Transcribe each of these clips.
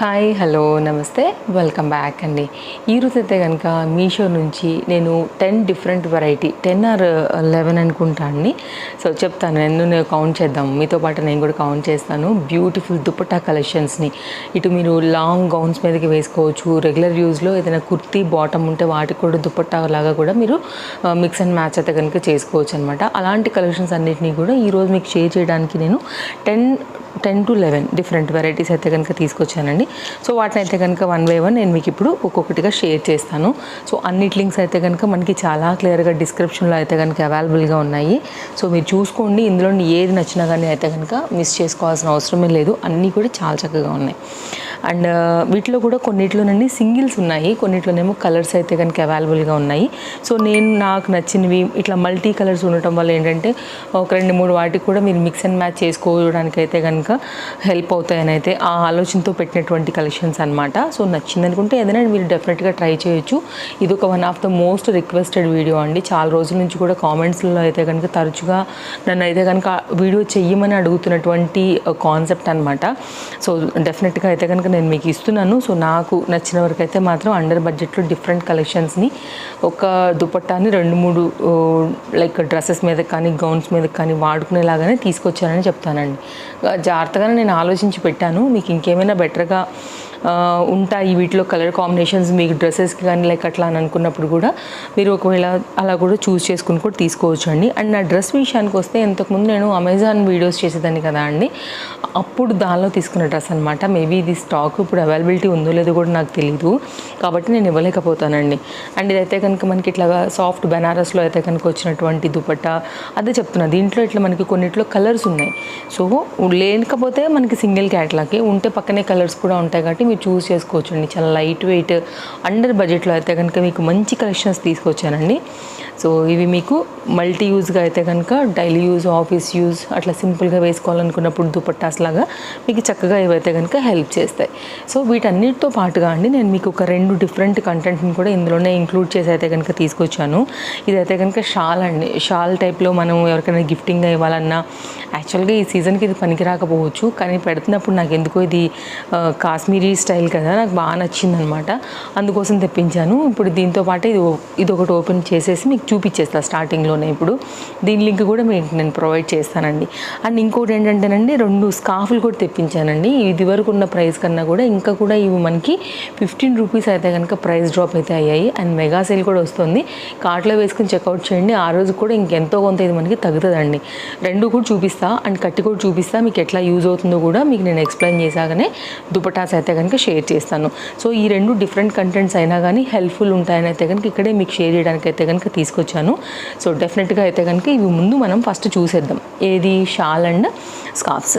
Hi hello నమస్తే. Welcome back అండి. ఈరోజు అయితే కనుక మీషో నుంచి నేను ten different variety ten or eleven అనుకుంటా అండి. సో చెప్తాను నేను నేను కౌంట్ చేద్దాం మీతో పాటు నేను కూడా కౌంట్ చేస్తాను. బ్యూటిఫుల్ దుపట్టా కలెక్షన్స్ని ఇటు మీరు లాంగ్ గౌన్స్ మీదకి వేసుకోవచ్చు. రెగ్యులర్ యూజ్లో ఏదైనా కుర్తీ బాటమ్ ఉంటే వాటికి కూడా దుపట్టా లాగా కూడా మీరు మిక్స్ అండ్ మ్యాచ్ అయితే కనుక చేసుకోవచ్చు అనమాట అలాంటి కలెక్షన్స్ అన్నిటినీ కూడా ఈరోజు మీకు షేర్ చేయడానికి నేను ten ten to eleven different varieties అయితే కనుక తీసుకొచ్చానండి. సో వాటిని అయితే కనుక వన్ బై వన్ నేను మీకు ఇప్పుడు ఒక్కొక్కటిగా షేర్ చేస్తాను. సో అన్నిటి లింక్స్ అయితే కనుక మనకి చాలా క్లియర్గా డిస్క్రిప్షన్లో అయితే కనుక అవైలబుల్గా ఉన్నాయి. సో మీరు చూసుకోండి. ఇందులో ఏది నచ్చినా కానీ అయితే కనుక మిస్ చేసుకోవాల్సిన అవసరమే లేదు. అన్నీ కూడా చాలా చక్కగా ఉన్నాయి. అండ్ వీటిలో కూడా కొన్నిట్లోనండి సింగిల్స్ ఉన్నాయి. కొన్నిట్లోనేమో కలర్స్ అయితే కనుక అవైలబుల్గా ఉన్నాయి. సో నేను నాకు నచ్చినవి ఇట్లా మల్టీ కలర్స్ ఉండటం వల్ల ఏంటంటే ఒక రెండు మూడు వాటికి కూడా మీరు మిక్స్ అండ్ మ్యాచ్ చేసుకోవడానికి అయితే కనుక హెల్ప్ అవుతాయని అయితే ఆ ఆలోచనతో పెట్టినటువంటి కలెక్షన్స్ అనమాట సో నచ్చింది అనుకుంటే ఏదైనా మీరు డెఫినెట్గా ట్రై చేయొచ్చు. ఇది ఒక one of the most requested video అండి. చాలా రోజుల నుంచి కూడా కామెంట్స్లో అయితే కనుక తరచుగా నన్ను అయితే కనుక వీడియో చెయ్యమని అడుగుతున్నటువంటి కాన్సెప్ట్ అనమాట సో డెఫినెట్గా అయితే కనుక నేను మీకు ఇస్తున్నాను. సో నాకు నచ్చిన వరకు అయితే మాత్రం అండర్ బడ్జెట్లో డిఫరెంట్ కలెక్షన్స్ని ఒక దుపట్టాని రెండు మూడు లైక్ డ్రెస్సెస్ మీద కానీ గౌన్స్ మీద కానీ వాడుకునేలాగానే తీసుకొచ్చానని చెప్తానండి. జాగ్రత్తగానే నేను ఆలోచించి పెట్టాను. మీకు ఇంకేమైనా బెటర్గా ఉంటాయి వీటిలో కలర్ కాంబినేషన్స్ మీకు డ్రెస్సెస్కి కానీ లైక్ అట్లా అని అనుకున్నప్పుడు కూడా మీరు ఒకవేళ అలా కూడా చూస్ చేసుకుని కూడా తీసుకోవచ్చు అండి అండ్ నా డ్రెస్ విషయానికి వస్తే ఇంతకుముందు నేను అమెజాన్ వీడియోస్ చేసేదాన్ని కదా అండి. అప్పుడు దానిలో తీసుకున్న డ్రెస్ అనమాట మేబీ ఇది స్టాక్ ఇప్పుడు అవైలబిలిటీ ఉందో లేదో కూడా నాకు తెలియదు కాబట్టి నేను ఇవ్వలేకపోతానండి. అండ్ ఇదైతే కనుక మనకి ఇట్లాగా సాఫ్ట్ బెనారస్లో అయితే కనుక వచ్చినటువంటి దుపట్టా అదే చెప్తున్నా. దీంట్లో ఇట్లా మనకి కొన్నిట్లో కలర్స్ ఉన్నాయి. సో లేకపోతే మనకి సింగిల్ క్యాట్లాకి ఉంటే పక్కనే కలర్స్ కూడా ఉంటాయి కాబట్టి మీరు చూస్ చేసుకోవచ్చు అండి చాలా లైట్ వెయిట్ అండర్ బడ్జెట్లో అయితే కనుక మీకు మంచి కలెక్షన్స్ తీసుకొచ్చానండి. సో ఇవి మీకు మల్టీ యూజ్గా అయితే కనుక డైలీ యూజ్ ఆఫీస్ యూజ్ అట్లా సింపుల్గా వేసుకోవాలనుకున్నప్పుడు దుపట్టాస్ లాగా మీకు చక్కగా ఇవైతే కనుక హెల్ప్ చేస్తాయి. సో వీటన్నిటితో పాటుగా అండి నేను మీకు ఒక రెండు డిఫరెంట్ కంటెంట్ని కూడా ఇందులోనే ఇంక్లూడ్ చేసి అయితే కనుక తీసుకొచ్చాను. ఇదైతే కనుక షాల్ అండి. షాల్ టైప్లో మనం ఎవరికైనా గిఫ్టింగ్గా ఇవ్వాలన్నా యాక్చువల్గా ఈ సీజన్కి ఇది పనికి రాకపోవచ్చు. కానీ పెడుతున్నప్పుడు నాకు ఎందుకో ఇది కాశ్మీరీ స్టైల్ కదా నాకు బాగా నచ్చిందనమాట. అందుకోసం తెప్పించాను. ఇప్పుడు దీంతో పాటు ఇది ఇది ఒకటి ఓపెన్ చేసేసి మీకు చూపించేస్తా స్టార్టింగ్లోనే ఇప్పుడు. దీని లింక్ కూడా మీకు నేను ప్రొవైడ్ చేస్తానండి. అండ్ ఇంకోటి ఏంటంటేనండి రెండు స్కార్ఫ్లు కూడా తెప్పించానండి. ఇది వరకు ఉన్న ప్రైస్ కన్నా కూడా ఇంకా కూడా ఇవి మనకి ఫిఫ్టీన్ రూపీస్ అయితే కనుక ప్రైస్ డ్రాప్ అయితే అయ్యాయి. అండ్ మెగా సేల్ కూడా వస్తుంది. కార్ట్లో వేసుకుని చెక్అవుట్ చేయండి. ఆ రోజు కూడా ఇంకెంతో కొంత ఇది మనకి తగ్గుతుందండి. రెండు కూడా చూపిస్తా. అండ్ కట్టి కూడా చూపిస్తా. మీకు ఎట్లా యూజ్ అవుతుందో కూడా మీకు నేను ఎక్స్ప్లెయిన్ చేశాకనే దుపటాస్ అయితే కనుక షేర్ చేస్తాను. సో ఈ రెండు డిఫరెంట్ కంటెంట్స్ అయినా కానీ హెల్ప్ఫుల్ ఉంటాయని అయితే కనుక ఇక్కడే మీకు షేర్ చేయడానికి అయితే కనుక తీసుకొచ్చాను. సో డెఫినెట్గా అయితే కనుక ఇవి ముందు మనం ఫస్ట్ చూసేద్దాం. ఏది? షాల్ అండ్ స్కార్ఫ్స్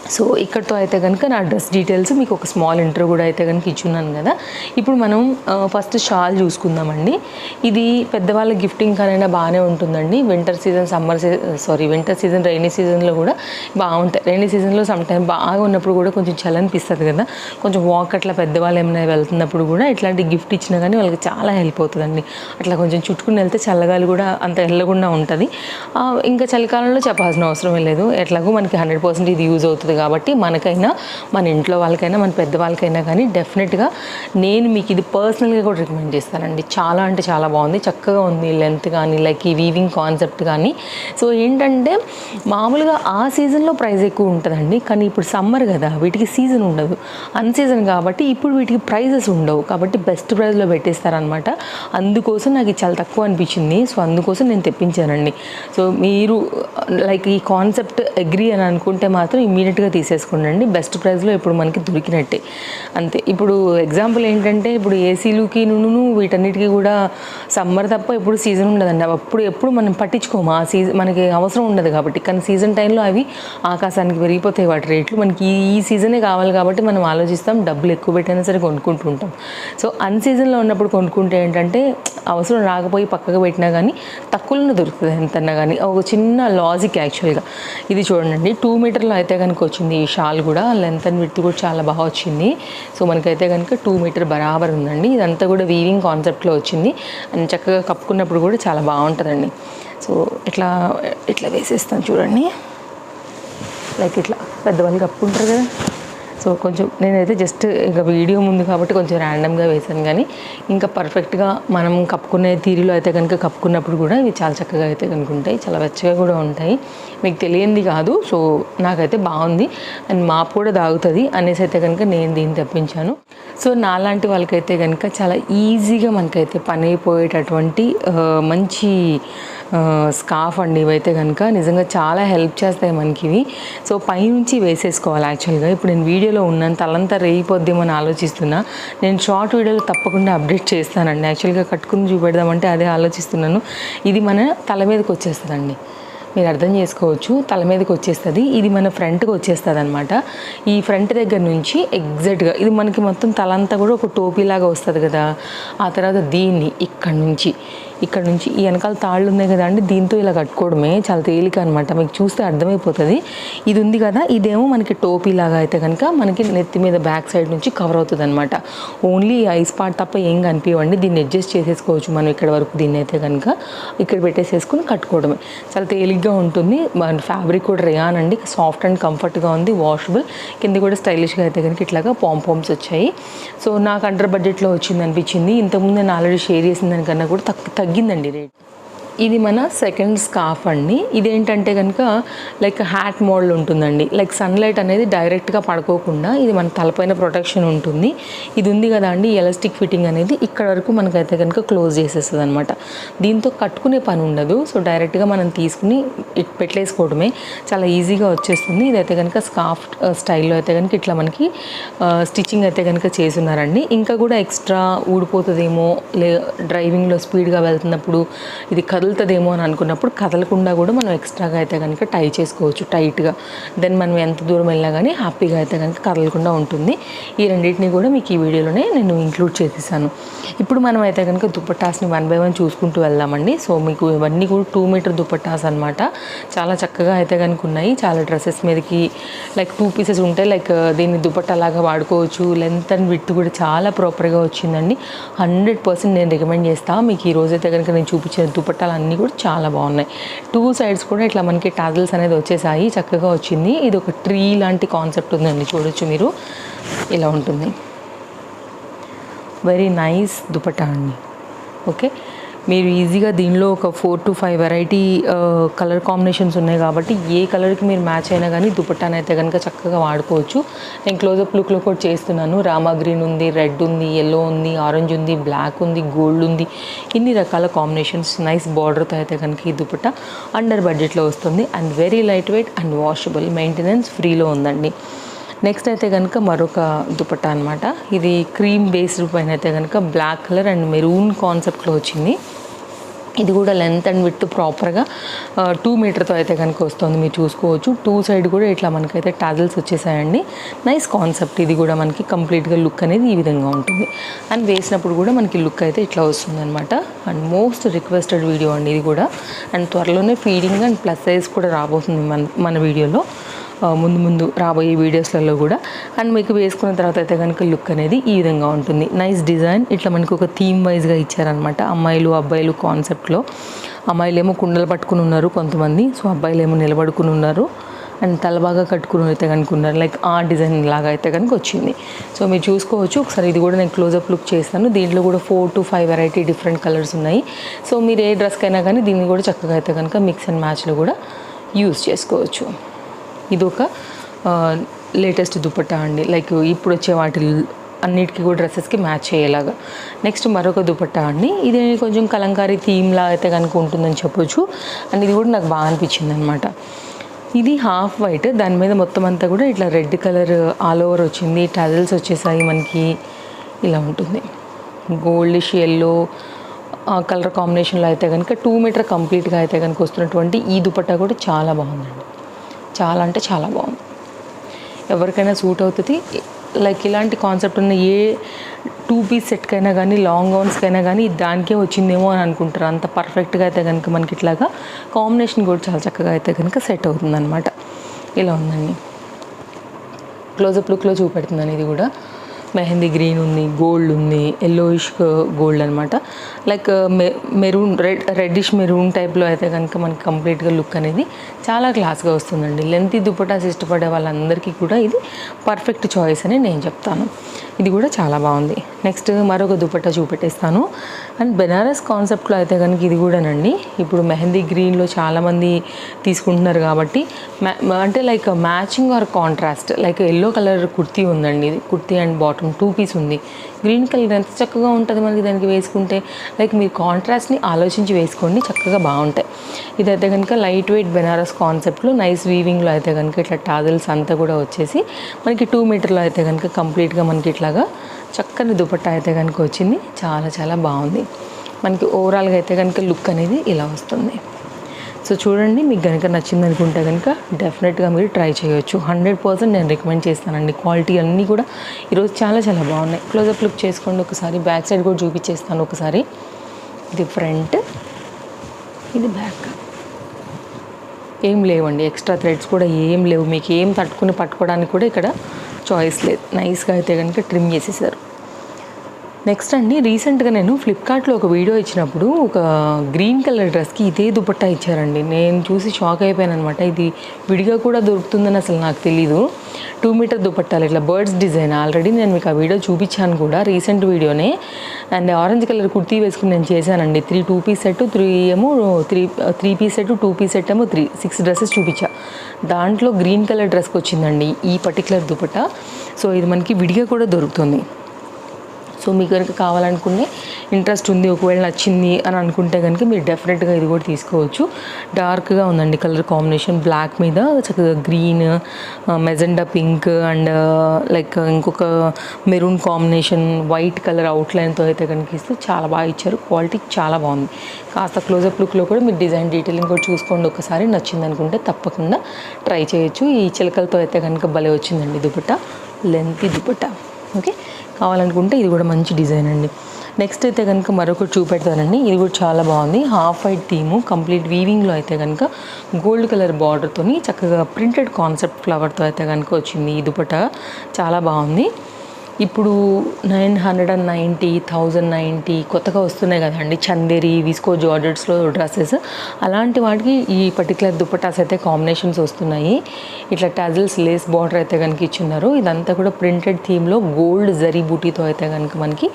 సో ఇక్కడతో అయితే కనుక నా డ్రెస్ డీటెయిల్స్ మీకు ఒక స్మాల్ ఇంటర్ కూడా అయితే కనుక ఇచ్చున్నాను కదా. ఇప్పుడు మనం ఫస్ట్ షాల్ చూసుకుందామండి. ఇది పెద్దవాళ్ళ గిఫ్టింగ్ కానైనా బాగానే ఉంటుందండి. Winter season summer season sorry winter season rainy సీజన్లో కూడా బాగుంటాయి. రైనీ సీజన్లో సమ్ టైం బాగా ఉన్నప్పుడు కూడా కొంచెం చలి అనిపిస్తుంది కదా. కొంచెం వాక్ అట్లా పెద్దవాళ్ళు ఏమైనా వెళ్తున్నప్పుడు కూడా ఇట్లాంటి గిఫ్ట్ ఇచ్చినా కానీ వాళ్ళకి చాలా హెల్ప్ అవుతుందండి. అట్లా కొంచెం చుట్టుకుని వెళ్తే చల్లగాలి కూడా అంత వెళ్ళకుండా ఉంటుంది. ఇంకా చలికాలంలో చెప్పాల్సిన అవసరం లేదు. ఎట్లాగో మనకి హండ్రెడ్ పర్సెంట్ ఇది యూజ్ అవుతుంది. కాబట్టి మనకైనా మన ఇంట్లో వాళ్ళకైనా మన పెద్దవాళ్ళకైనా కానీ డెఫినెట్గా నేను మీకు ఇది పర్సనల్గా కూడా రికమెండ్ చేస్తానండి. చాలా అంటే చాలా బాగుంది. చక్కగా ఉంది లెంత్ కానీ లైక్ ఈ వీవింగ్ కాన్సెప్ట్ కానీ. సో ఏంటంటే మామూలుగా ఆ సీజన్లో ప్రైస్ ఎక్కువ ఉంటుందండి. కానీ ఇప్పుడు సమ్మర్ కదా వీటికి సీజన్ ఉండదు. అన్ సీజన్ కాబట్టి ఇప్పుడు వీటికి ప్రైజెస్ ఉండవు. కాబట్టి బెస్ట్ ప్రైస్లో పెట్టేస్తారనమాట అందుకోసం నాకు ఇది చాలా తక్కువ అనిపించింది. సో అందుకోసం నేను తెప్పించానండి. సో మీరు లైక్ ఈ కాన్సెప్ట్ అగ్రి అని అనుకుంటే మాత్రం ఇమీడియట్గా తీసేసుకోండి బెస్ట్ ప్రైస్లో ఇప్పుడు మనకి దొరికినట్టే. అంతే. ఇప్పుడు ఎగ్జాంపుల్ ఏంటంటే ఇప్పుడు ఏసీలుకి నును వీటన్నిటికీ కూడా సమ్మర్ తప్ప ఎప్పుడు సీజన్ ఉండదండి. అవి అప్పుడు ఎప్పుడు మనం పట్టించుకోము. ఆ సీజన్ మనకి అవసరం ఉండదు కాబట్టి. కానీ సీజన్ టైంలో అవి ఆకాశానికి పెరిగిపోతాయి. వాటి రేట్లు మనకి ఈ ఈ సీజనే కావాలి కాబట్టి మనం ఆలోచిస్తాం. డబ్బులు ఎక్కువ పెట్టైనా సరే కొనుక్కుంటూ ఉంటాం. సో అన్ సీజన్లో ఉన్నప్పుడు కొనుక్కుంటే ఏంటంటే అవసరం రాకపోయి పక్కకు పెట్టినా కానీ తక్కువలోనే దొరుకుతుంది ఎంతన్నా కానీ ఒక చిన్న లాజిక్ యాక్చువల్గా. ఇది చూడండి. టూ మీటర్లో అయితే కనుక వచ్చింది. ఈ షాల్ కూడా లెంత్ అండ్ విత్ కూడా చాలా బాగా వచ్చింది. సో మనకైతే కనుక టూ మీటర్ బరాబర్ ఉందండి. ఇదంతా కూడా వీవింగ్ కాన్సెప్ట్లో వచ్చింది. అండ్ చక్కగా కప్పుకున్నప్పుడు కూడా చాలా బాగుంటుందండి. సో ఇట్లా ఇట్లా వేసేస్తాను చూడండి. లైక్ ఇట్లా. పెద్దవాళ్ళు కప్పుకుంటారు కదా. సో కొంచెం నేనైతే జస్ట్ ఇంకా వీడియో ముందు కాబట్టి కొంచెం ర్యాండమ్గా వేశాను కానీ ఇంకా పర్ఫెక్ట్గా మనం కప్పుకునే తీరులో అయితే కనుక కప్పుకున్నప్పుడు కూడా ఇవి చాలా చక్కగా అయితే కనుక ఉంటాయి చాలా వెచ్చగా కూడా ఉంటాయి. మీకు తెలియంది కాదు సో నాకైతే బాగుంది. అండ్ మాపు కూడా దాగుతుంది అనేసి అయితే కనుక నేను దీన్ని తెప్పించాను. సో నాలాంటి వాళ్ళకైతే కనుక చాలా ఈజీగా మనకైతే పని అయిపోయేటటువంటి మంచి స్కాఫ్ అండి ఇవైతే కనుక నిజంగా చాలా హెల్ప్ చేస్తాయి మనకి ఇవి. సో పైనుంచి వేసేసుకోవాలి యాక్చువల్గా. ఇప్పుడు నేను వీడియోలో ఉన్నాను తలంతా రేగిపోద్దేమో అని ఆలోచిస్తున్నా. నేను షార్ట్ వీడియోలో తప్పకుండా అప్డేట్ చేస్తానండి. యాక్చువల్గా కట్టుకుని చూపెడదామంటే అదే ఆలోచిస్తున్నాను. ఇది మన తల మీదకి వచ్చేస్తుందండి. మీరు అర్థం చేసుకోవచ్చు. తల మీదకి వచ్చేస్తుంది. ఇది మన ఫ్రంట్కి వచ్చేస్తుంది అనమాట ఈ ఫ్రంట్ దగ్గర నుంచి ఎగ్జాక్ట్గా ఇది మనకి మొత్తం తలంతా కూడా ఒక టోపీలాగా వస్తుంది కదా. ఆ తర్వాత దీన్ని ఇక్కడ నుంచి ఇక్కడ నుంచి ఈ వెనకాల తాళ్ళు ఉన్నాయి కదా అండి దీంతో ఇలా కట్టుకోవడమే చాలా తేలిక అనమాట మీకు చూస్తే అర్థమైపోతుంది. ఇది ఉంది కదా ఇదేమో మనకి టోపీ లాగా అయితే కనుక మనకి నెత్తి మీద బ్యాక్ సైడ్ నుంచి కవర్ అవుతుంది అనమాట ఓన్లీ ఐస్ పార్ట్ తప్ప ఏం కనిపించండి దీన్ని అడ్జస్ట్ చేసేసుకోవచ్చు మనం ఇక్కడ వరకు దీన్ని అయితే కనుక ఇక్కడ పెట్టేసేసుకుని కట్టుకోవడమే. చాలా తేలిగ్గా ఉంటుంది. మన ఫ్యాబ్రిక్ కూడా రేయాన్ అండి. సాఫ్ట్ అండ్ కంఫర్ట్గా ఉంది వాషబుల్ కింద కూడా స్టైలిష్గా అయితే కనుక ఇట్లాగా పాంపామ్స్ వచ్చాయి. సో నాకు అండర్ బడ్జెట్లో వచ్చింది అనిపించింది. ఇంతకుముందు నేను ఆల్రెడీ షేర్ చేసిన దానికన్నా కూడా తగ్గి తగ్గిందండి రేట్. ఇది మన సెకండ్ స్కార్ఫ్ అండి. ఇదేంటంటే కనుక లైక్ హ్యాట్ మోడల్ ఉంటుందండి. లైక్ సన్లైట్ అనేది డైరెక్ట్గా పడుకోకుండా ఇది మన తలపైన ప్రొటెక్షన్ ఉంటుంది. ఇది ఉంది కదా అండి ఎలాస్టిక్ ఫిట్టింగ్ అనేది. ఇక్కడ వరకు మనకైతే కనుక క్లోజ్ చేసేస్తుంది అనమాట దీంతో కట్టుకునే పని ఉండదు. సో డైరెక్ట్గా మనం తీసుకుని పెట్టేసుకోవడమే. చాలా ఈజీగా వచ్చేస్తుంది. ఇదైతే కనుక స్కార్ఫ్ స్టైల్లో uh, అయితే కనుక ఇట్లా మనకి uh, స్టిచ్చింగ్ అయితే కనుక చేసున్నారండి ఇంకా కూడా ఎక్స్ట్రా ఊడిపోతుందేమో లే డ్రైవింగ్లో స్పీడ్గా వెళ్తున్నప్పుడు ఇది కదులుతుందేమో అని అనుకున్నప్పుడు కదలకుండా కూడా మనం ఎక్స్ట్రాగా అయితే కనుక టై చేసుకోవచ్చు టైట్గా. దెన్ మనం ఎంత దూరం వెళ్ళినా కానీ హ్యాపీగా అయితే కనుక కదలకుండా ఉంటుంది. ఈ రెండింటిని కూడా మీకు ఈ వీడియోలోనే నేను ఇంక్లూడ్ చేసేసాను. ఇప్పుడు మనం అయితే కనుక దుప్పటాస్ని వన్ బై వన్ చూసుకుంటూ వెళ్దామండి. సో మీకు ఇవన్నీ కూడా టూ మీటర్ దుప్పటాస్ అనమాట చాలా చక్కగా అయితే కనుక ఉన్నాయి. చాలా డ్రెస్సెస్ మీదకి లైక్ టూ పీసెస్ ఉంటాయి లైక్ దీన్ని దుపట్టా లాగా వాడుకోవచ్చు. లెంత్ అండ్ విత్ కూడా చాలా ప్రాపర్గా వచ్చిందండి. హండ్రెడ్ పర్సెంట్ నేను రికమెండ్ చేస్తాను మీకు ఈ రోజైతే కనుక నేను చూపించిన దుపట్టాలు అన్నీ కూడా చాలా బాగున్నాయి. టూ సైడ్స్ కూడా ఇట్లా మనకి టాజల్స్ అనేది వచ్చేసాయి. చక్కగా వచ్చింది. ఇది ఒక ట్రీ లాంటి కాన్సెప్ట్ ఉందండి. చూడొచ్చు మీరు. ఇలా ఉంటుంది. వెరీ నైస్ దుపట్టా అండి. ఓకే మీరు ఈజీగా దీనిలో ఒక four to five variety colour combinations ఉన్నాయి కాబట్టి ఏ కలర్కి మీరు మ్యాచ్ అయినా కానీ దుపట్టాని అయితే కనుక చక్కగా వాడుకోవచ్చు. నేను క్లోజప్ లుక్లో కూడా చేస్తున్నాను. రామా గ్రీన్ ఉంది రెడ్ ఉంది ఎల్లో ఉంది ఆరెంజ్ ఉంది బ్లాక్ ఉంది గోల్డ్ ఉంది. ఇన్ని రకాల కాంబినేషన్స్ నైస్ బార్డర్తో అయితే కనుక ఈ దుపట్ట అండర్ బడ్జెట్లో వస్తుంది. And very light weight and washable maintenance ఫ్రీలో ఉందండి. నెక్స్ట్ అయితే కనుక మరొక దుపట్టా అనమాట ఇది క్రీమ్ బేస్డ్ పైన అయితే కనుక బ్లాక్ కలర్ అండ్ మెరూన్ కాన్సెప్ట్లో వచ్చింది. ఇది కూడా లెంత్ అండ్ విత్ ప్రాపర్గా టూ మీటర్తో అయితే కనుక వస్తుంది మీరు చూసుకోవచ్చు. టూ సైడ్ కూడా ఇట్లా మనకైతే టాజల్స్ వచ్చేసాయండి. నైస్ కాన్సెప్ట్ ఇది కూడా మనకి కంప్లీట్గా లుక్ అనేది ఈ విధంగా ఉంటుంది. అండ్ వేసినప్పుడు కూడా మనకి లుక్ అయితే ఇట్లా వస్తుంది అనమాట అండ్ మోస్ట్ రిక్వెస్టెడ్ వీడియో అండి ఇది కూడా. అండ్ త్వరలోనే ఫీడింగ్ అండ్ ప్లస్ సైజ్ కూడా రాబోతుంది మన మన వీడియోలో ముందు ముందు రాబోయే వీడియోస్లలో కూడా. అండ్ మీకు వేసుకున్న తర్వాత అయితే కనుక లుక్ అనేది ఈ విధంగా ఉంటుంది. నైస్ డిజైన్ ఇట్లా మనకు ఒక థీమ్ వైజ్గా ఇచ్చారనమాట అమ్మాయిలు అబ్బాయిలు కాన్సెప్ట్లో అమ్మాయిలు ఏమో కుండలు పట్టుకుని ఉన్నారు కొంతమంది. సో అబ్బాయిలు ఏమో నిలబడుకుని ఉన్నారు. అండ్ తల బాగా కట్టుకుని అయితే కనుకున్నారు లైక్ ఆ డిజైన్ లాగా అయితే కనుక వచ్చింది. సో మీరు చూసుకోవచ్చు. ఒకసారి ఇది కూడా నేను క్లోజప్ లుక్ చేస్తాను. దీంట్లో కూడా four to five variety different colours ఉన్నాయి. సో మీరు ఏ డ్రెస్కైనా కానీ దీన్ని కూడా చక్కగా అయితే కనుక మిక్స్ అండ్ మ్యాచ్లో కూడా యూస్ చేసుకోవచ్చు. ఇది ఒక లేటెస్ట్ దుపట్టా అండి. లైక్ ఇప్పుడు వచ్చే వాటి అన్నిటికీ కూడా డ్రెస్సెస్కి మ్యాచ్ అయ్యేలాగా. నెక్స్ట్ మరొక దుపట్టా అండి. ఇది కొంచెం కలంకారీ థీమ్లా అయితే కనుక ఉంటుందని చెప్పొచ్చు. అండ్ ఇది కూడా నాకు బాగా అనిపించింది అనమాట ఇది హాఫ్ వైట్ దాని మీద మొత్తం అంతా కూడా ఇట్లా రెడ్ కలర్ ఆల్ ఓవర్ వచ్చింది. టజల్స్ వచ్చేసాయి మనకి. ఇలా ఉంటుంది. గోల్డిష్ ఎల్లో కలర్ కాంబినేషన్లో అయితే కనుక టూ మీటర్ కంప్లీట్గా అయితే కనుక వస్తున్నటువంటి ఈ దుపట్టా కూడా చాలా బాగుందండి. చాలా అంటే చాలా బాగుంది. ఎవరికైనా సూట్ అవుతుంది. లైక్ ఇలాంటి కాన్సెప్ట్ ఉన్న ఏ టూ పీస్ సెట్కైనా కానీ లాంగ్ గౌన్స్కైనా కానీ దానికే వచ్చిందేమో అని అనుకుంటారు. అంత పర్ఫెక్ట్గా అయితే కనుక మనకి ఇట్లాగా కాంబినేషన్ కూడా చాలా చక్కగా అయితే కనుక సెట్ అవుతుందన్నమాట. ఇలా ఉందండి. క్లోజప్ లుక్లో చూపెడుతుందని ఇది కూడా. మెహందీ గ్రీన్ ఉంది గోల్డ్ ఉంది ఎల్లోయిష్ గోల్డ్ అనమాట లైక్ మె మెరూన్ రెడ్ రెడ్డిష్ మెరూన్ టైప్లో అయితే కనుక మనకి కంప్లీట్గా లుక్ అనేది చాలా క్లాస్గా వస్తుందండి. లెంత్ దుపటాస్ ఇష్టపడే వాళ్ళందరికీ కూడా ఇది పర్ఫెక్ట్ చాయిస్ అని నేను చెప్తాను. ఇది కూడా చాలా బాగుంది. నెక్స్ట్ మరొక దుపట్టా చూపెట్టేస్తాను. అండ్ బెనారస్ కాన్సెప్ట్లో అయితే కనుక ఇది కూడానండి. ఇప్పుడు మెహందీ గ్రీన్లో చాలామంది తీసుకుంటున్నారు కాబట్టి మ్యా అంటే like matching or contrast like yellow colour kurti ఉందండి. ఇది kurti and bottom two piece ఉంది. గ్రీన్ కలర్ ఎంత చక్కగా ఉంటుంది మనకి దానికి వేసుకుంటే? లైక్ మీరు కాంట్రాస్ట్ని ఆలోచించి వేసుకోండి చక్కగా బాగుంటాయి. ఇదైతే కనుక లైట్ వెయిట్ బెనారస్ కాన్సెప్ట్లో నైస్ వీవింగ్లో అయితే కనుక ఇట్లా టాజల్స్ అంతా కూడా వచ్చేసి మనకి టూ మీటర్లో అయితే కనుక కంప్లీట్గా మనకి ఇట్లాగా చక్కని దుపట్టా అయితే కనుక వచ్చింది. చాలా చాలా బాగుంది. మనకి ఓవరాల్గా అయితే కనుక లుక్ అనేది ఇలా వస్తుంది. సో చూడండి మీకు కనుక నచ్చింది అనుకుంటే కనుక డెఫినెట్గా మీరు ట్రై చేయొచ్చు. హండ్రెడ్ పర్సెంట్ నేను రికమెండ్ చేస్తానండి. క్వాలిటీ అన్నీ కూడా ఈరోజు చాలా చాలా బాగున్నాయి. క్లోజప్ లుక్ చేసుకోండి ఒకసారి. బ్యాక్ సైడ్ కూడా చూపించేస్తాను ఒకసారి. ఇది ఫ్రంట్ ఇది బ్యాక్ ఏం లేవండి. ఎక్స్ట్రా థ్రెడ్స్ కూడా ఏం లేవు. మీకు ఏం తట్టుకుని పట్టుకోవడానికి కూడా ఇక్కడ చాయిస్ లేదు. నైస్గా అయితే కనుక ట్రిమ్ చేసేసారు. నెక్స్ట్ అండి రీసెంట్గా నేను ఫ్లిప్కార్ట్లో ఒక వీడియో ఇచ్చినప్పుడు ఒక గ్రీన్ కలర్ డ్రెస్కి ఇదే దుపట్టా ఇచ్చారండి. నేను చూసి షాక్ అయిపోయాను అనమాట ఇది విడిగా కూడా దొరుకుతుందని అసలు నాకు తెలీదు. టూ మీటర్ దుపట్టాలు ఇట్లా బర్డ్స్ డిజైన్ ఆల్రెడీ నేను మీకు ఆ వీడియో చూపించాను కూడా రీసెంట్ వీడియోనే అండ్ ఆరెంజ్ కలర్ కుర్తీ వేసుకుని నేను చేశానండి. Three two piece set three ఏమో three three piece set two piece set ఏమో త్రీ సిక్స్ డ్రెస్సెస్ చూపించా. దాంట్లో గ్రీన్ కలర్ డ్రెస్కి వచ్చిందండి ఈ పర్టికులర్ దుపట్టా. సో ఇది మనకి విడిగా కూడా దొరుకుతుంది. సో మీకు కనుక కావాలనుకునే ఇంట్రెస్ట్ ఉంది ఒకవేళ నచ్చింది అని అనుకుంటే కనుక మీరు డెఫినెట్గా ఇది కూడా తీసుకోవచ్చు. డార్క్గా ఉందండి కలర్ కాంబినేషన్ బ్లాక్ మీద చక్కగా green magenta pink and like ఇంకొక మెరూన్ కాంబినేషన్ వైట్ కలర్ అవుట్లైన్తో అయితే కనుక చాలా బాగా ఇచ్చారు. క్వాలిటీ చాలా బాగుంది. కాస్త క్లోజప్ లుక్లో కూడా మీరు డిజైన్ డీటెయిలింగ్ కూడా చూసుకోండి. ఒకసారి నచ్చింది అనుకుంటే తప్పకుండా ట్రై చేయొచ్చు. ఈ చిలకలతో అయితే కనుక భలే వచ్చిందండి దుపట్ట. లెంత్ దుపట్టా. ఓకే? కావాలనుకుంటే ఇది కూడా మంచి డిజైన్ అండి. నెక్స్ట్ అయితే కనుక మరొకటి చూపెడతానండి. ఇది కూడా చాలా బాగుంది. హాఫ్ వైట్ థీము కంప్లీట్ వీవింగ్లో అయితే కనుక గోల్డ్ కలర్ బార్డర్తోని చక్కగా ప్రింటెడ్ కాన్సెప్ట్ ఫ్లవర్తో అయితే కనుక వచ్చింది ఈ దుపట చాలా బాగుంది. Nine hundred and ninety thousand ninety కొత్తగా వస్తున్నాయి కదండి. చందేరి విస్కో జార్జెట్స్లో డ్రెస్సెస్. అలాంటి వాటికి ఈ పర్టికులర్ దుపట్టాస్ అయితే కాంబినేషన్స్ వస్తున్నాయి. ఇట్లా టాజిల్స్ లేస్ బార్డర్ అయితే కనుక ఇచ్చున్నారు. ఇదంతా కూడా ప్రింటెడ్ థీమ్లో గోల్డ్ జరీ బూటీతో అయితే కనుక మనకి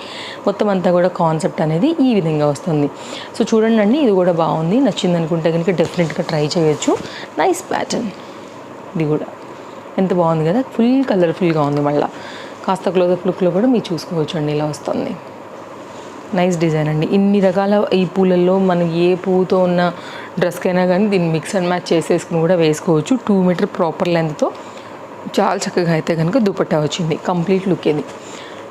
మొత్తం అంతా కూడా కాన్సెప్ట్ అనేది ఈ విధంగా వస్తుంది. సో చూడండి అండి ఇది కూడా బాగుంది. నచ్చింది అనుకుంటే కనుక డెఫినెట్గా ట్రై చేయొచ్చు. Nice pattern. ఇది కూడా. ఎంత బాగుంది కదా. ఫుల్ కలర్ఫుల్గా ఉంది మళ్ళీ. కాస్త క్లోజప్ లుక్లో కూడా మీరు చూసుకోవచ్చు అండి ఇలా వస్తుంది. నైస్ డిజైన్ అండి. ఇన్ని రకాల ఈ పూలల్లో మనం ఏ పువ్వుతో ఉన్న డ్రెస్కైనా కానీ దీన్ని మిక్స్ అండ్ మ్యాచ్ చేసేసుకుని కూడా వేసుకోవచ్చు. టూ మీటర్ ప్రాపర్ లెంత్తో చాలా చక్కగా అయితే కనుక దుపట్టా వచ్చింది. కంప్లీట్ లుక్ ఇది.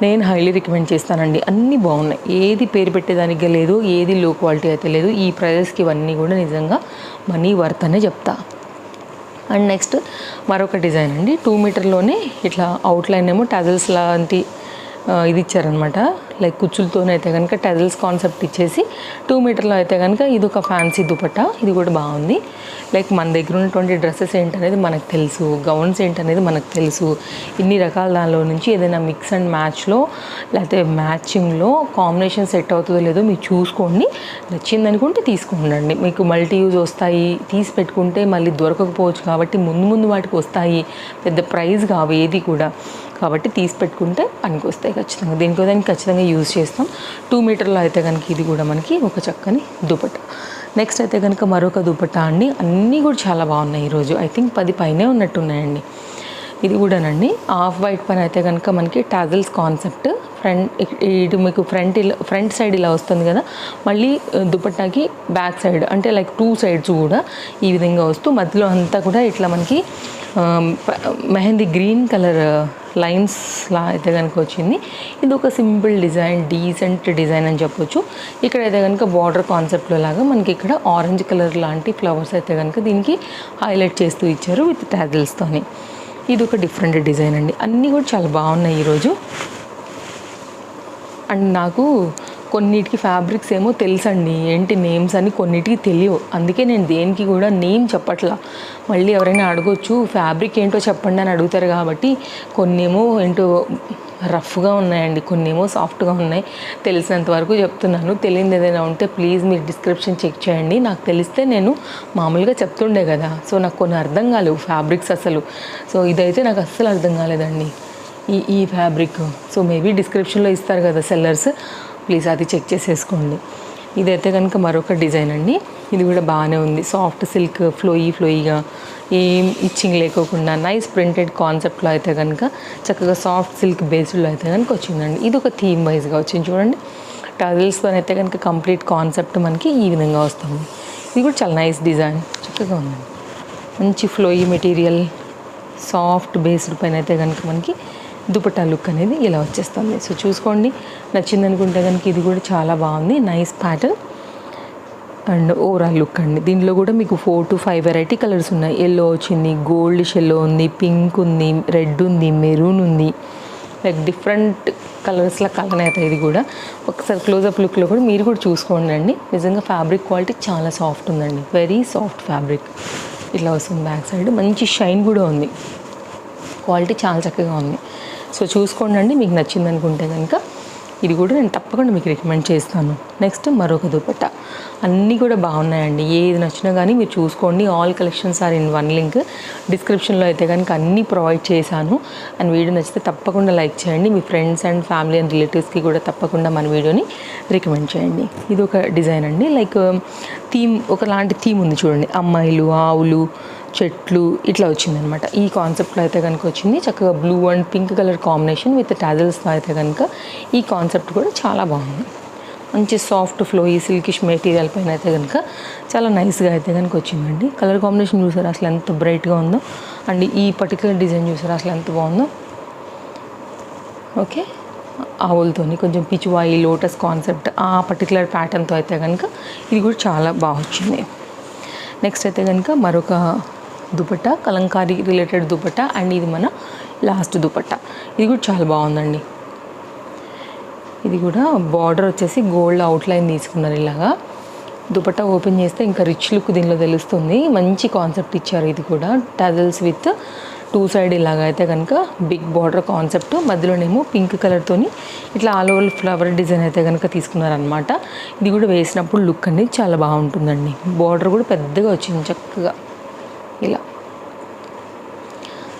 నేను హైలీ రికమెండ్ చేస్తానండి. అన్నీ బాగున్నాయి. ఏది పేరు పెట్టేదానికి లేదు ఏది లో క్వాలిటీ అయితే లేదు. ఈ ప్రైజెస్కి ఇవన్నీ కూడా నిజంగా మనీ వర్త్ అనే చెప్తా. అండ్ నెక్స్ట్ మరొక డిజైన్ అండి. టూ మీటర్లోనే ఇట్లా అవుట్లైన్ ఏమో టజల్స్ లాంటి ఇది ఇచ్చారనమాట లైక్ కుచ్చులతోనైతే కనుక టెజల్స్ కాన్సెప్ట్ ఇచ్చేసి టూ మీటర్లో అయితే కనుక ఇది ఒక ఫ్యాన్సీ దుపట్టా. ఇది కూడా బాగుంది. లైక్ మన దగ్గర ఉన్నటువంటి డ్రెస్సెస్ ఏంటనేది మనకు తెలుసు. గౌన్స్ ఏంటనేది మనకు తెలుసు. ఇన్ని రకాల దానిలో నుంచి ఏదైనా మిక్స్ అండ్ మ్యాచ్లో లేకపోతే మ్యాచింగ్లో కాంబినేషన్ సెట్ అవుతుందో లేదో మీరు చూసుకోండి. నచ్చింది అనుకుంటే తీసుకోండి మీకు మల్టీ యూజ్ వస్తాయి. తీసి పెట్టుకుంటే మళ్ళీ దొరకకపోవచ్చు కాబట్టి ముందు ముందు వాటికి వస్తాయి. పెద్ద ప్రైజ్ కావు ఏది కూడా. కాబట్టి తీసి పెట్టుకుంటే పనికి వస్తాయి ఖచ్చితంగా. దీనికో దానికి ఖచ్చితంగా యూజ్ చేస్తాం. టూ మీటర్లో అయితే కనుక ఇది కూడా మనకి ఒక చక్కని దుపట్టా. నెక్స్ట్ అయితే కనుక మరొక దుపట్టా అండి. అన్నీ కూడా చాలా బాగున్నాయి ఈరోజు. ఐ థింక్ పది పైనే ఉన్నట్టున్నాయండి. ఇది కూడానండి. ఆఫ్ వైట్ పైన అయితే కనుక మనకి టాజల్స్ కాన్సెప్ట్ ఫ్రంట్ ఇటు మీకు ఫ్రంట్ ఇలా ఫ్రంట్ సైడ్ ఇలా వస్తుంది కదా. మళ్ళీ దుపట్టాకి బ్యాక్ సైడ్ అంటే లైక్ టూ సైడ్స్ కూడా ఈ విధంగా వస్తూ మధ్యలో అంతా కూడా ఇట్లా మనకి మెహందీ గ్రీన్ కలర్ లైన్స్ లా అయితే కనుక వచ్చింది. ఇది ఒక సింపుల్ డిజైన్ డీసెంట్ డిజైన్ అని చెప్పొచ్చు. ఇక్కడ అయితే కనుక బార్డర్ కాన్సెప్ట్లో లాగా మనకి ఇక్కడ ఆరెంజ్ కలర్ లాంటి ఫ్లవర్స్ అయితే కనుక దీనికి హైలైట్ చేస్తూ ఇచ్చారు విత్ ట్యాజిల్స్తోని ఇది ఒక డిఫరెంట్ డిజైన్ అండి. అన్నీ కూడా చాలా బాగున్నాయి ఈరోజు. అండ్ నాకు కొన్నిటికి ఫ్యాబ్రిక్స్ ఏమో తెలుసండి. ఏంటి నేమ్స్ అని కొన్నిటికి తెలియవు. అందుకే నేను దేనికి కూడా నేమ్ చెప్పట్లా. మళ్ళీ ఎవరైనా అడగొచ్చు ఫ్యాబ్రిక్ ఏంటో చెప్పండి అని అడుగుతారు కాబట్టి కొన్ని ఏమో ఏంటో రఫ్గా ఉన్నాయండి. కొన్ని ఏమో సాఫ్ట్గా ఉన్నాయి. తెలిసినంత వరకు చెప్తున్నాను. తెలియదు ఏదైనా ఉంటే ప్లీజ్ మీరు డిస్క్రిప్షన్ చెక్ చేయండి. నాకు తెలిస్తే నేను మామూలుగా చెప్తుండే కదా. సో నాకు కొన్ని అర్థం కాలేవు ఫ్యాబ్రిక్స్ అసలు. సో ఇదైతే నాకు అస్సలు అర్థం కాలేదండి. ఈ ఈ ఫ్యాబ్రిక్ సో మేబీ డిస్క్రిప్షన్లో ఇస్తారు కదా సెల్లర్స్ ప్లీజ్ అది చెక్ చేసేసుకోండి. ఇదైతే కనుక మరొక డిజైన్ అండి. ఇది కూడా బాగానే ఉంది. సాఫ్ట్ సిల్క్ ఫ్లోయీ ఫ్లోయీగా ఏం ఇచ్చింగ్ లేకోకుండా నైస్ ప్రింటెడ్ కాన్సెప్ట్లో అయితే కనుక చక్కగా సాఫ్ట్ సిల్క్ బేస్డ్లో అయితే కనుక వచ్చిందండి. ఇది ఒక థీమ్ వైజ్గా వచ్చింది చూడండి. టజిల్స్తో అయితే కనుక కంప్లీట్ కాన్సెప్ట్ మనకి ఈ విధంగా వస్తుంది. ఇది కూడా చాలా నైస్ డిజైన్ చక్కగా ఉందండి. మంచి ఫ్లోయీ మెటీరియల్ సాఫ్ట్ బేస్డ్ పైన అయితే కనుక మనకి దుపట్టా లుక్ అనేది ఇలా వచ్చేస్తుంది. సో చూసుకోండి. నచ్చింది అనుకుంటే కనుక ఇది కూడా చాలా బాగుంది. Nice pattern and overall look అండి. దీనిలో కూడా మీకు four to five variety colours ఉన్నాయి. ఎల్లో వచ్చింది గోల్డ్ షెల్లో ఉంది పింక్ ఉంది రెడ్ ఉంది మెరూన్ ఉంది. లైక్ డిఫరెంట్ కలర్స్లో కలర్ అవుతాయి ఇది కూడా. ఒకసారి క్లోజప్ లుక్లో కూడా మీరు కూడా చూసుకోండి అండి. నిజంగా ఫ్యాబ్రిక్ క్వాలిటీ చాలా సాఫ్ట్ ఉందండి. వెరీ సాఫ్ట్ ఫ్యాబ్రిక్ ఇట్లా వస్తుంది బ్యాక్ సైడ్ మంచి షైన్ కూడా ఉంది. క్వాలిటీ చాలా చక్కగా ఉంది. సో చూసుకోండి అండి మీకు నచ్చింది అనుకుంటే కనుక. ఇది కూడా నేను తప్పకుండా మీకు రికమెండ్ చేస్తాను. నెక్స్ట్ మరొక దుపట్ట. అన్నీ కూడా బాగున్నాయండి. ఏది నచ్చినా కానీ మీరు చూసుకోండి. All collections are in one link డిస్క్రిప్షన్లో అయితే కనుక అన్నీ ప్రొవైడ్ చేశాను. అండ్ వీడియో నచ్చితే తప్పకుండా లైక్ చేయండి. మీ ఫ్రెండ్స్ అండ్ ఫ్యామిలీ అండ్ రిలేటివ్స్కి కూడా తప్పకుండా మన వీడియోని రికమెండ్ చేయండి. ఇది ఒక డిజైన్ అండి లైక్ థీమ్ um, ఒకలాంటి థీమ్ ఉంది చూడండి. అమ్మాయిలు ఆవులు చెట్లు ఇట్లా వచ్చిందనమాట ఈ కాన్సెప్ట్లో అయితే కనుక వచ్చింది. చక్కగా blue and pink colour combination with టాజల్స్తో అయితే కనుక ఈ కాన్సెప్ట్ కూడా చాలా బాగుంది. మంచి సాఫ్ట్ ఫ్లో ఈ సిల్కిష్ మెటీరియల్ పైన అయితే కనుక చాలా నైస్గా అయితే కనుక వచ్చిందండి. కలర్ కాంబినేషన్ చూసారు? అసలు ఎంత బ్రైట్గా ఉందో. అండ్ ఈ పర్టికులర్ డిజైన్ చూసారు? అసలు ఎంత బాగుందో. ఓకే. ఆవులతోని కొంచెం పిచువాయి లోటస్ కాన్సెప్ట్ ఆ పర్టికులర్ ప్యాటర్న్తో అయితే కనుక ఇది కూడా చాలా బాగా వచ్చింది. నెక్స్ట్ అయితే కనుక మరొక దుపట్టా కలంకారీ రిలేటెడ్ దుపట్టా అండ్ ఇది మన లాస్ట్ దుపట్టా. ఇది కూడా చాలా బాగుందండి. ఇది కూడా బార్డర్ వచ్చేసి గోల్డ్ అవుట్లైన్ తీసుకున్నారు ఇలాగా. దుపట్టా ఓపెన్ చేస్తే ఇంకా రిచ్ లుక్ దీనిలో తెలుస్తుంది. మంచి కాన్సెప్ట్ ఇచ్చారు ఇది కూడా. టజల్స్ విత్ టూ సైడ్ ఇలాగా అయితే కనుక బిగ్ బార్డర్ కాన్సెప్ట్. మధ్యలోనేమో పింక్ కలర్తోని ఇట్లా ఆల్ ఓవర్ ఫ్లవర్ డిజైన్ అయితే కనుక తీసుకున్నారనమాట ఇది కూడా వేసినప్పుడు లుక్ అనేది చాలా బాగుంటుందండి. బార్డర్ కూడా పెద్దగా వచ్చింది చక్కగా. ఇలా.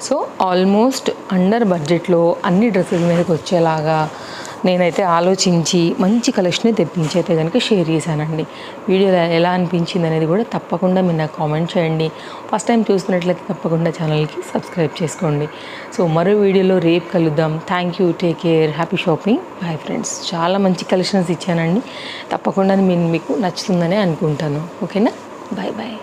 సో ఆల్మోస్ట్ అండర్ బడ్జెట్లో అన్ని డ్రెస్సెస్ మీదకి వచ్చేలాగా నేనైతే ఆలోచించి మంచి కలెక్షన్ తెప్పించి అయితే కనుక షేర్ చేశానండి. వీడియోలో ఎలా అనిపించింది అనేది కూడా తప్పకుండా మీరు నాకు కామెంట్ చేయండి. ఫస్ట్ టైం చూస్తున్నట్లయితే తప్పకుండా ఛానల్కి సబ్స్క్రైబ్ చేసుకోండి. సో మరో వీడియోలో రేపు కలుద్దాం. Thank you take care happy shopping bye friends చాలా మంచి కలెక్షన్స్ ఇచ్చానండి. తప్పకుండా నేను మీకు నచ్చుతుందని అనుకుంటాను. ఓకేనా బాయ్ బాయ్